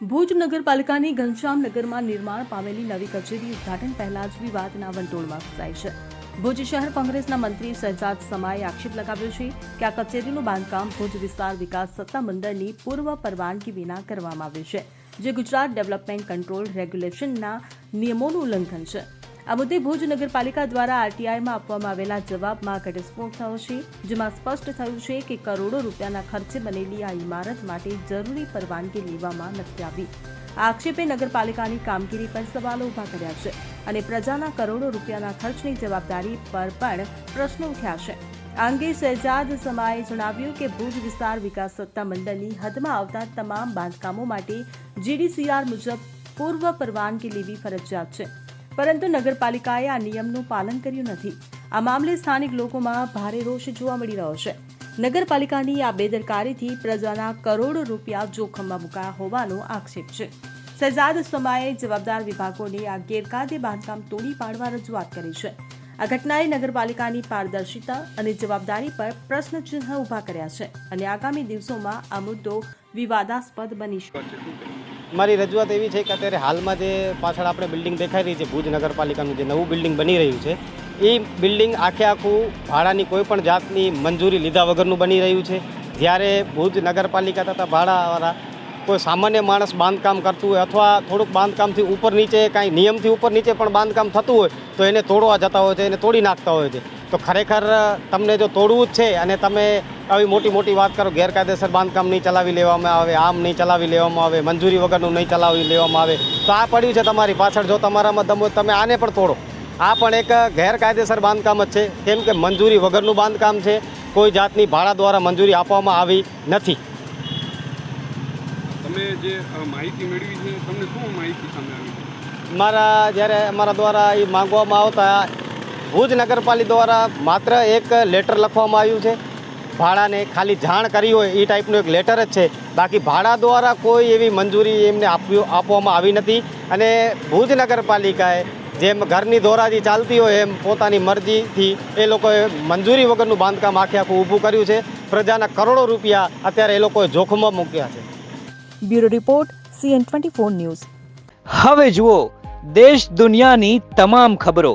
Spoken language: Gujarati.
ભુજ નગરપાલિકાની ઘનશ્યામનગરમાં નિર્માણ પામેલી નવી કચેરી ઉદ્ઘાટન પહેલા જ વિવાદના વંટોળમાં ફસાઈ છે. ભુજ શહેર કોંગ્રેસના મંત્રી સહજાદ સમાએ આક્ષેપ લગાવ્યો છે કે આ કચેરીનું બાંધકામ ભુજ વિસ્તાર વિકાસ સત્તા મંડળની પૂર્વ પરવાનગી વિના કરવામાં આવ્યું છે, જે ગુજરાત ડેવલપમેન્ટ કંટ્રોલ રેગ્યુલેશનના નિયમોનું ઉલ્લંઘન છે. આ મુદ્દે ભુજ નગરપાલિકા દ્વારા આરટીઆઈમાં આપવામાં આવેલા જવાબમાં ઘટસ્ફોટ થયો છે, જેમાં સ્પષ્ટ થયું છે કે કરોડો રૂપિયાના ખર્ચે બનેલી આ ઇમારત માટે જરૂરી પરવાનગી લેવામાં નથી આવી. આ આક્ષેપે નગરપાલિકાની કામગીરી પર સવાલો ઊભા કર્યા છે અને પ્રજાના કરોડો રૂપિયાના ખર્ચની જવાબદારી પર પણ પ્રશ્નો ઉઠ્યા છે. આ અંગે શહેજાદ સમાએ જણાવ્યું કે ભુજ વિસ્તાર વિકાસ સત્તા મંડળની હદમાં આવતા તમામ બાંધકામો માટે જીડીસીઆર મુજબ પૂર્વ પરવાનગી લેવી ફરજિયાત છે. પરંતુ નગરપાલિકાએ આ નિયમનું પાલન કર્યું નથી. આ મામલે સ્થાનિક લોકોમાં ભારે રોષ જોવા મળી રહ્યો છે. નગરપાલિકાની આ બેદરકારીથી પ્રજાના કરોડો રૂપિયા જોખમમાં મુકાયા હોવાનો આક્ષેપ છે. સજાદ સમાએ જવાબદાર વિભાગોને આ ગેરકાયદે બાંધકામ તોડી પાડવા રજૂઆત કરી છે. આ ઘટનાએ નગરપાલિકાની પારદર્શિતા અને જવાબદારી પર પ્રશ્નચિહ્ન ઊભા કર્યા છે અને આગામી દિવસોમાં આ મુદ્દો વિવાદાસ્પદ બની શકે. મારી રજૂઆત એવી છે કે અત્યારે હાલમાં જે પાછળ આપણે બિલ્ડિંગ દેખાઈ રહી છે, ભુજ નગરપાલિકાનું જે નવું બિલ્ડિંગ બની રહ્યું છે, એ બિલ્ડિંગ આખે આખું ભાડાની કોઈપણ જાતની મંજૂરી લીધા વગરનું બની રહ્યું છે. જ્યારે ભુજ નગરપાલિકા તથા ભાડાવાળા કોઈ સામાન્ય માણસ બાંધકામ કરતું હોય અથવા થોડુંક બાંધકામથી ઉપર નીચે, કાંઈ નિયમથી ઉપર નીચે પણ બાંધકામ થતું હોય, તો એને તોડવા જતા હોય છે, એને તોડી નાખતા હોય છે. તો ખરેખર તમને જો તોડવું જ છે અને તમે આવી મોટી મોટી વાત કરો ગેરકાયદેસર બાંધકામ નહીં ચલાવી લેવામાં આવે આમ નહીં ચલાવી લેવામાં આવે મંજૂરી વગરનું નહીં ચલાવી લેવામાં આવે તો આ પડ્યું છે તમારી પાછળ. જો તમારામાં દમ તમે આને પણ તોડો. આ પણ એક ગેરકાયદેસર બાંધકામ જ છે. કેમ કે મંજૂરી વગરનું બાંધકામ છે. કોઈ જાતની ભાડા દ્વારા મંજૂરી આપવામાં આવી નથી. તમે જે માહિતી મેળવી છે તમને શું માહિતી સામે આવી મારા જ્યારે અમારા દ્વારા એ માંગવામાં આવતા ભુજ નગરપાલિકા દ્વારા માત્ર એક લેટર લખવામાં આવ્યું છે. ભાડાને ખાલી જાણ કરી હોય એ ટાઈપનું એક લેટર જ છે. બાકી ભાડા દ્વારા કોઈ એવી મંજૂરી એમને આપ્યું આપવામાં આવી નથી. અને ભુજ નગરપાલિકાએ જેમ ઘરની દોરાજી ચાલતી હોય એમ પોતાની મરજીથી એ લોકોએ મંજૂરી વગરનું બાંધકામ આખે આખું ઊભું કર્યું છે. પ્રજાના કરોડો રૂપિયા અત્યારે એ લોકોએ જોખમમાં મૂક્યા છે. Bureau report CN twenty news. હવે જુઓ દેશ દુનિયાની તમામ ખબરો.